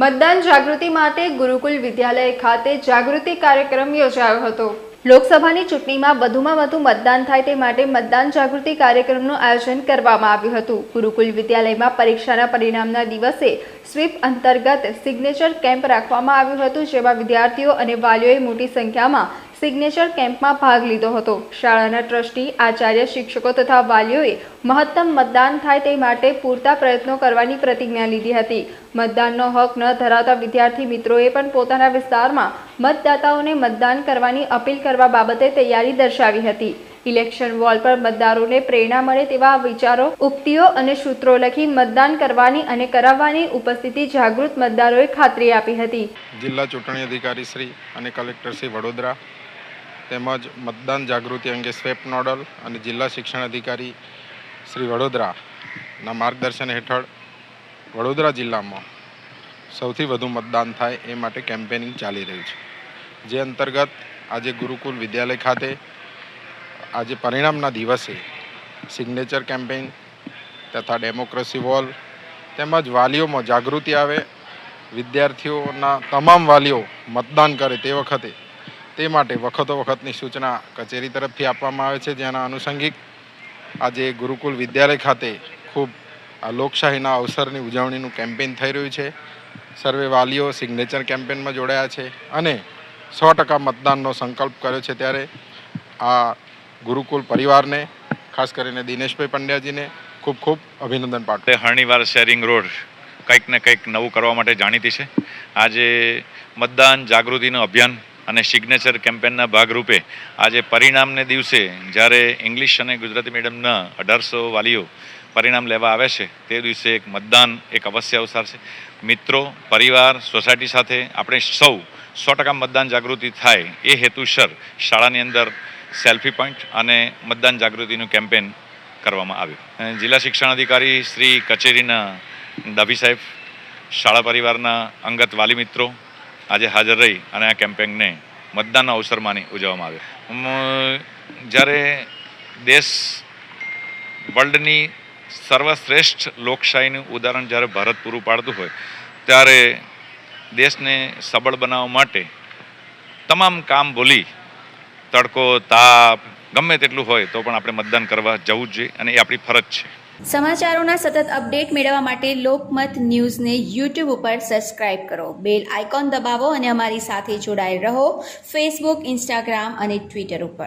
મતદાન જાગૃતિ માટે ગુરુકુલ વિદ્યાલય ખાતે જાગૃતિ કાર્યક્રમ યોજાયો હતો. લોકસભાની ચૂંટણીમાં વધુમાં વધુ મતદાન થાય તે માટે મતદાન જાગૃતિ કાર્યક્રમનું આયોજન કરવામાં આવ્યું હતું. ગુરુકુલ વિદ્યાલયમાં પરીક્ષાના પરિણામના દિવસે સ્વીપ અંતર્ગત સિગ્નેચર કેમ્પ રાખવામાં આવ્યું હતું, જેમાં વિદ્યાર્થીઓ અને વાલીઓએ મોટી સંખ્યામાં સિગ્નેચર કેમ્પમાં ભાગ લીધો હતો. શાળાના ટ્રસ્ટી, આચાર્ય, શિક્ષકો તથા વાલીઓએ મહત્તમ મતદાન થાય તે માટે પૂરતા પ્રયત્નો કરવાની પ્રતિજ્ઞા લીધી હતી. મતદાનનો હક ન ધરાવતા વિદ્યાર્થી મિત્રોએ પણ પોતાના વિસ્તારમાં મતદાતાઓને મતદાન કરવાની અપીલ કરવા બાબતે તૈયારી દર્શાવી હતી. ઇલેક્શન વોલ પર મતદારોને પ્રેરણા મળે તેવા વિચારો, ઉક્તિઓ અને સૂત્રો લખી મતદાન કરવાની અને કરાવવાની ઉપસ્થિતિ જાગૃત મતદારોએ ખાતરી આપી હતી. જિલ્લા ચૂંટણી અધિકારી શ્રી અને કલેક્ટર શ્રી વડોદરા તેમજ મતદાન જાગૃતિ અંગે સ્વેપ નોડલ અને જિલ્લા શિક્ષણ અધિકારી શ્રી વડોદરાના માર્ગદર્શન હેઠળ વડોદરા જિલ્લામાં સૌથી વધુ મતદાન થાય એ માટે કેમ્પેનિંગ ચાલી રહ્યું છે. જે અંતર્ગત આજે ગુરુકુલ વિદ્યાલય ખાતે આજે પરિણામના દિવસે સિગ્નેચર કેમ્પેઇન તથા ડેમોક્રેસી વોલ તેમજ વાલીઓમાં જાગૃતિ આવે, વિદ્યાર્થીઓના તમામ વાલીઓ મતદાન કરે તે વખતે તે માટે વખતો વખતની સૂચના કચેરી તરફથી આપવામાં આવે છે. જેના આનુષંગિક આજે ગુરુકુલ વિદ્યાલય ખાતે ખૂબ આ લોકશાહીના અવસરની ઉજવણીનું કેમ્પેન થઈ રહ્યું છે. સર્વે વાલીઓ સિગ્નેચર કેમ્પેનમાં જોડાયા છે અને સો ટકા મતદાનનો સંકલ્પ કર્યો છે. ત્યારે આ ગુરુકુલ પરિવારને, ખાસ કરીને દિનેશભાઈ પંડ્યાજીને ખૂબ ખૂબ અભિનંદન પાઠવે હરણીવાર શેરિંગ રોડ કંઈક ને કંઈક નવું કરવા માટે જાણીતી છે. આજે મતદાન જાગૃતિનું અભિયાન અને સિગ્નેચર કેમ્પેનના ભાગરૂપે આજે પરિણામને દિવસે જ્યારે ઇંગ્લિશ અને ગુજરાતી મીડિયમના અઢારસો વાલીઓ પરિણામ લેવા આવે છે, તે દિવસે એક મતદાન એક અવશ્ય અવસર છે. મિત્રો, પરિવાર સોસાયટી સાથે આપણે સૌ સો ટકા મતદાન જાગૃતિ થાય એ હેતુસર શાળાની અંદર સેલ્ફી પોઈન્ટ અને મતદાન જાગૃતિનું કેમ્પેન કરવામાં આવ્યું. જિલ્લા શિક્ષણ અધિકારી શ્રી કચેરીના ડાભી સાહેબ, શાળા પરિવારના અંગત વાલી મિત્રો આજે હાજર રહી અને આ કેમ્પેનને મતદાનના અવસર માની ઉજવવામાં આવ્યો. જ્યારે દેશ વર્લ્ડની સર્વશ્રેષ્ઠ લોકશાહીનું ઉદાહરણ જ્યારે ભારત પૂરું પાડતું હોય, ત્યારે દેશને સબળ બનાવવા માટે તમામ કામ ભૂલી, તડકો, તાપ ગમે તેટલું હોય તો પણ આપણે મતદાન કરવા જવું જ જોઈએ અને એ આપણી ફરજ છે. સમાચારોના સતત અપડેટ મેળવવા માટે લોકમત ન્યૂઝને યુટ્યુબ ઉપર સબસ્ક્રાઇબ કરો. બેલ આઇકોન દબાવો અને અમારી સાથે જોડાયેલ રહો. ફેસબુક ઇન્સ્ટાગ્રામ અને ટ્વિટર ઉપર.